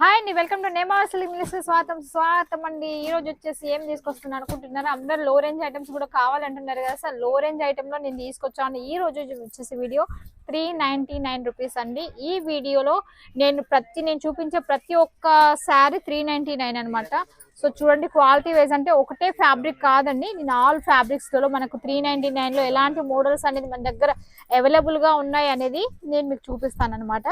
Hi అండి. Welcome to నేమాసలు English స్వాతం స్వాతం అండి. ఈ రోజు వచ్చేసి ఏం తీసుకొస్తున్నాను అనుకుంటున్నారు? అందరు లో రేంజ్ ఐటమ్స్ కూడా కావాలంటున్నారు కదా. సార్లో రేంజ్ ఐటమ్లో నేను తీసుకొచ్చాను. ఈ రోజు వచ్చేసి video three ninety nine rupees అండి. ఈ వీడియోలో నేను ప్రతి నేను చూపించే ప్రతి ఒక్క శారీ త్రీ నైన్టీ నైన్ అనమాట సో చూడండి క్వాలిటీ వైజ్ అంటే ఒకటే ఫ్యాబ్రిక్ కాదండి. నేను ఆల్ ఫ్యాబ్రిక్స్లో మనకు త్రీ నైంటీ నైన్లో ఎలాంటి మోడల్స్ అనేది మన దగ్గర అవైలబుల్గా ఉన్నాయి అనేది నేను మీకు చూపిస్తాను అనమాట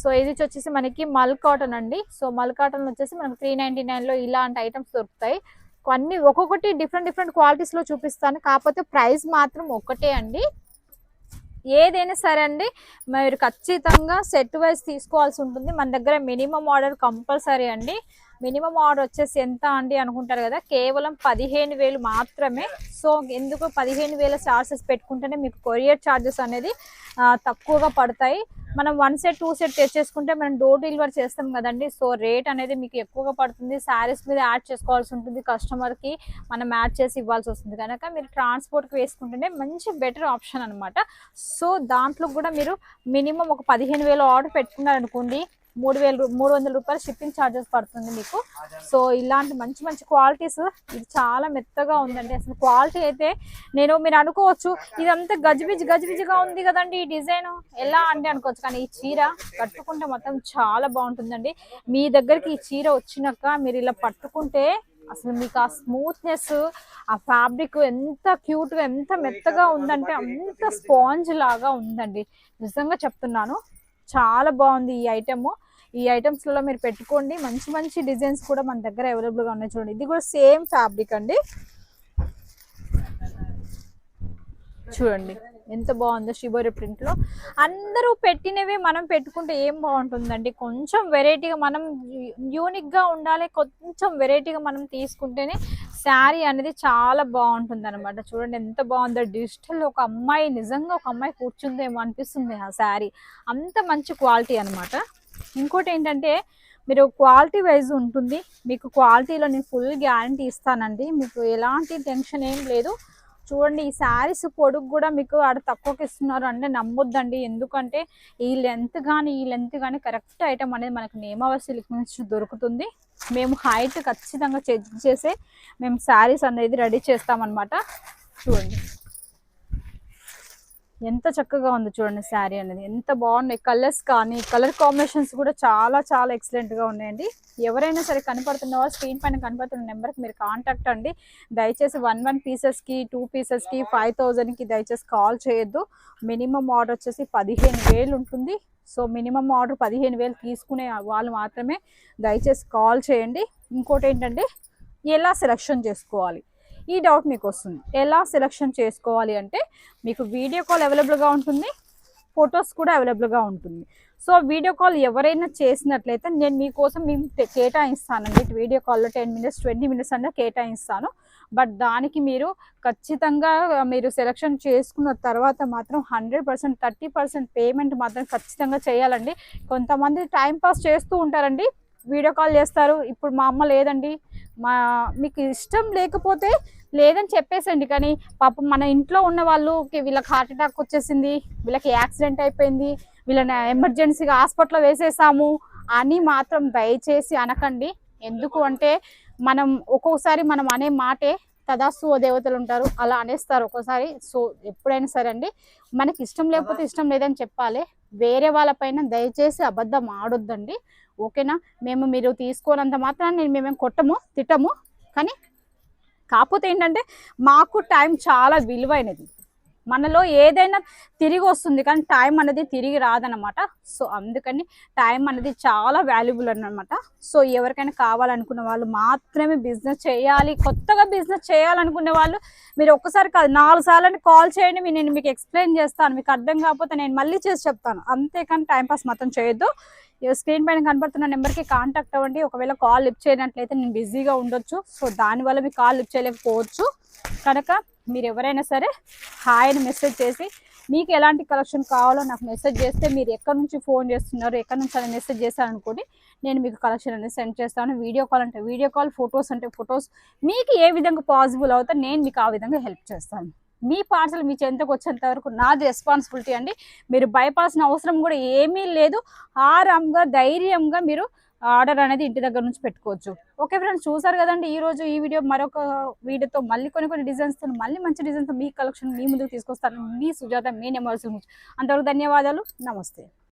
సో ఇది వచ్చేసి మనకి మల్ కాటన్ అండి. సో మల్ కాటన్ వచ్చేసి మనకు త్రీ నైన్టీ నైన్లో ఇలాంటి ఐటమ్స్ దొరుకుతాయి. అన్ని ఒక్కొక్కటి డిఫరెంట్ డిఫరెంట్ క్వాలిటీస్లో చూపిస్తాను. కాకపోతే ప్రైస్ మాత్రం ఒకటే అండి. ఏదైనా సరే అండి మీరు ఖచ్చితంగా సెట్ వైజ్ తీసుకోవాల్సి ఉంటుంది. మన దగ్గర మినిమం ఆర్డర్ కంపల్సరీ అండి. మినిమం ఆర్డర్ వచ్చేసి ఎంత అండి అనుకుంటారు కదా? కేవలం పదిహేను వేలు మాత్రమే. సో ఎందుకు పదిహేను వేల చార్జెస్ పెట్టుకుంటేనే మీకు కొరియర్ చార్జెస్ అనేది తక్కువగా పడతాయి. మనం వన్ సెట్ టూ సెట్ తెచ్చేసుకుంటే మనం డోర్ డెలివరీ చేస్తాం కదండి. సో రేట్ అనేది మీకు ఎక్కువగా పడుతుంది. శారీస్ మీద యాడ్ చేసుకోవాల్సి ఉంటుంది. కస్టమర్కి మనం యాడ్ చేసి ఇవ్వాల్సి వస్తుంది. కనుక మీరు ట్రాన్స్పోర్ట్కి వేసుకుంటేనే మంచి బెటర్ ఆప్షన్ అనమాట సో దాంట్లో కూడా మీరు మినిమం ఒక పదిహేను వేలు ఆర్డర్ పెట్టుకున్నారనుకోండి మూడు వేలు మూడు వందల రూపాయలు షిప్పింగ్ ఛార్జెస్ పడుతుంది మీకు. సో ఇలాంటి మంచి మంచి క్వాలిటీస్ ఇది చాలా మెత్తగా ఉందండి. అసలు క్వాలిటీ అయితే నేను మీరు అనుకోవచ్చు ఇదంతా గజిబిజి గజిబిజిగా ఉంది కదండి ఈ డిజైన్. ఎలా అంటే అనుకోవచ్చు కానీ ఈ చీర కట్టుకుంటే మొత్తం చాలా బాగుంటుందండి. మీ దగ్గరికి ఈ చీర వచ్చినాక మీరు ఇలా పట్టుకుంటే అసలు మీకు ఆ స్మూత్నెస్ ఆ ఫ్యాబ్రిక్ ఎంత క్యూట్గా ఎంత మెత్తగా ఉందంటే అంత స్పాంజ్ లాగా ఉందండి. నిజంగా చెప్తున్నాను చాలా బాగుంది ఈ ఐటెము. ఈ ఐటమ్స్లలో మీరు పెట్టుకోండి. మంచి మంచి డిజైన్స్ కూడా మన దగ్గర అవైలబుల్గా ఉన్నాయి చూడండి. ఇది కూడా సేమ్ ఫ్యాబ్రిక్ అండి. చూడండి. ఎంత బాగుందో షిబోరి ప్రింట్లో అందరూ పెట్టినవే మనం పెట్టుకుంటే ఏం బాగుంటుందండి? కొంచెం వెరైటీగా మనం యూనిక్గా ఉండాలి. కొంచెం వెరైటీగా మనం తీసుకుంటేనే శారీ అనేది చాలా బాగుంటుంది అనమాట చూడండి ఎంత బాగుందో. డిజిటల్ ఒక అమ్మాయి నిజంగా ఒక అమ్మాయి కూర్చుందేమో అనిపిస్తుంది ఆ శారీ. అంత మంచి క్వాలిటీ అనమాట ఇంకోటి ఏంటంటే మీరు క్వాలిటీ వైజ్ ఉంటుంది. మీకు క్వాలిటీలో నేను ఫుల్ గ్యారంటీ ఇస్తానండి. మీకు ఎలాంటి టెన్షన్ ఏం లేదు. చూడండి ఈ శారీస్ పొడుగు కూడా మీకు ఆడ తక్కువకి ఇస్తున్నారు అంటే నమ్మొద్దండి. ఎందుకంటే ఈ లెంత్ కానీ ఈ లెంత్ కానీ కరెక్ట్ ఐటమ్ అనేది మనకు నేమావర్ సిల్క్ నుంచి దొరుకుతుంది. మేము హైట్ ఖచ్చితంగా చెక్ చేసే మేము శారీస్ అనేది రెడీ చేస్తామన్నమాట. చూడండి. ఎంత చక్కగా ఉంది చూడండి శారీ అనేది. ఎంత బాగున్నాయి కలర్స్ కానీ కలర్ కాంబినేషన్స్ కూడా చాలా చాలా ఎక్సలెంట్గా ఉన్నాయండి. ఎవరైనా సరే కనపడుతున్న స్క్రీన్ పైన కనపడుతున్న నెంబర్కి మీరు కాంటాక్ట్ అండి. దయచేసి వన్ వన్ పీసెస్కి టూ పీసెస్కి ఫైవ్ థౌజండ్కి దయచేసి కాల్ చేయొద్దు. మినిమం ఆర్డర్ వచ్చేసి పదిహేను వేలు ఉంటుంది. సో మినిమం ఆర్డర్ పదిహేను వేలు తీసుకునే వాళ్ళు మాత్రమే దయచేసి కాల్ చేయండి. ఇంకోటి ఏంటంటే ఎలా సెలెక్షన్ చేసుకోవాలి? ఈ డౌట్ మీకు వస్తుంది ఎలా సెలెక్షన్ చేసుకోవాలి అంటే మీకు వీడియో కాల్ అవైలబుల్గా ఉంటుంది ఫొటోస్ కూడా అవైలబుల్గా ఉంటుంది. సో వీడియో కాల్ ఎవరైనా చేసినట్లయితే నేను మీకోసం మేము కేటాయిస్తానండి వీడియో కాల్లో టెన్ మినిట్స్ ట్వంటీ మినిట్స్ అన్న కేటాయిస్తాను. బట్ దానికి మీరు ఖచ్చితంగా మీరు సెలెక్షన్ చేసుకున్న తర్వాత మాత్రం hundred percent thirty percent payment మాత్రం ఖచ్చితంగా చేయాలండి. కొంతమంది టైం పాస్ చేస్తూ ఉంటారండి. వీడియో కాల్ చేస్తారు. ఇప్పుడు మా అమ్మ లేదండి. మా మీకు ఇష్టం లేకపోతే లేదని చెప్పేసండి. కానీ పాపం మన ఇంట్లో ఉన్న వాళ్ళకి వీళ్ళకి హార్ట్ అటాక్ వచ్చేసింది వీళ్ళకి యాక్సిడెంట్ అయిపోయింది వీళ్ళని ఎమర్జెన్సీగా హాస్పిటల్లో వేసేసాము అని మాత్రం దయచేసి అనకండి. ఎందుకు అంటే మనం ఒక్కొక్కసారి మనం అనే మాటే తదాస్తు ఓ దేవతలు ఉంటారు అలా అనేస్తారు ఒక్కోసారి. సో ఎప్పుడైనా సరే అండి మనకి ఇష్టం లేకపోతే ఇష్టం లేదని చెప్పాలి. వేరే వాళ్ళపైన దయచేసి అబద్ధం ఆడొద్దండి. ఓకేనా? మేము మీరు తీసుకోనంత మాత్రాన్ని నేను మేమేం కొట్టము తిట్టము. కానీ కాకపోతే ఏంటంటే మాకు టైం చాలా విలువైనది. మనలో ఏదైనా తిరిగి వస్తుంది కానీ టైం అనేది తిరిగి రాదనమాట సో అందుకని టైం అనేది చాలా వాల్యుబుల్ అన్నమాట. సో ఎవరికైనా కావాలనుకున్న వాళ్ళు మాత్రమే బిజినెస్ చేయాలి. కొత్తగా బిజినెస్ చేయాలనుకునే వాళ్ళు మీరు ఒక్కసారి కాదు నాలుగు సార్లు కాల్ చేయండి. నేను మీకు ఎక్స్ప్లెయిన్ చేస్తాను. మీకు అర్థం కాకపోతే నేను మళ్ళీ చేసి చెప్తాను. అంతేకాని టైంపాస్ మాత్రం చేయొద్దు. స్క్రీన్ పైన కనపడుతున్న నెంబర్కి కాంటాక్ట్ అవ్వండి. ఒకవేళ కాల్ లిఫ్ట్ చేయనట్లయితే నేను బిజీగా ఉండొచ్చు. సో దానివల్ల మీకు కాల్ లిఫ్ట్ చేయలేకపోవచ్చు. కనుక మీరు ఎవరైనా సరే హాయ్ అని మెసేజ్ చేసి మీకు ఎలాంటి కలెక్షన్ కావాలో నాకు మెసేజ్ చేస్తే మీరు ఎక్కడి నుంచి ఫోన్ చేస్తున్నారు ఎక్కడి నుంచి అని మెసేజ్ చేశారనుకోండి నేను మీకు కలెక్షన్ అనేది సెండ్ చేస్తాను. వీడియో కాల్ అంటే వీడియో కాల్ ఫొటోస్ అంటే ఫొటోస్ మీకు ఏ విధంగా పాసిబుల్ అవుతా నేను మీకు ఆ విధంగా హెల్ప్ చేస్తాను. మీ పార్సల్ మీ చెంతకు వచ్చేంత వరకు నాది రెస్పాన్సిబిలిటీ అండి. మీరు భయపడాల్సిన అవసరం కూడా ఏమీ లేదు. ఆరాంగా ధైర్యంగా మీరు ఆర్డర్ అనేది ఇంటి దగ్గర నుంచి పెట్టుకోవచ్చు. ఓకే ఫ్రెండ్స్ చూసారు కదండి ఈ రోజు ఈ వీడియో మరొక వీడియోతో మళ్ళీ కొన్ని కొన్ని డిజైన్స్తో మళ్ళీ మంచి డిజైన్తో మీ కలెక్షన్ మీ ముందుకు తీసుకొస్తాను. మీ సుజాత మీ నెంబర్స్ నుంచి అంతవరకు ధన్యవాదాలు. నమస్తే.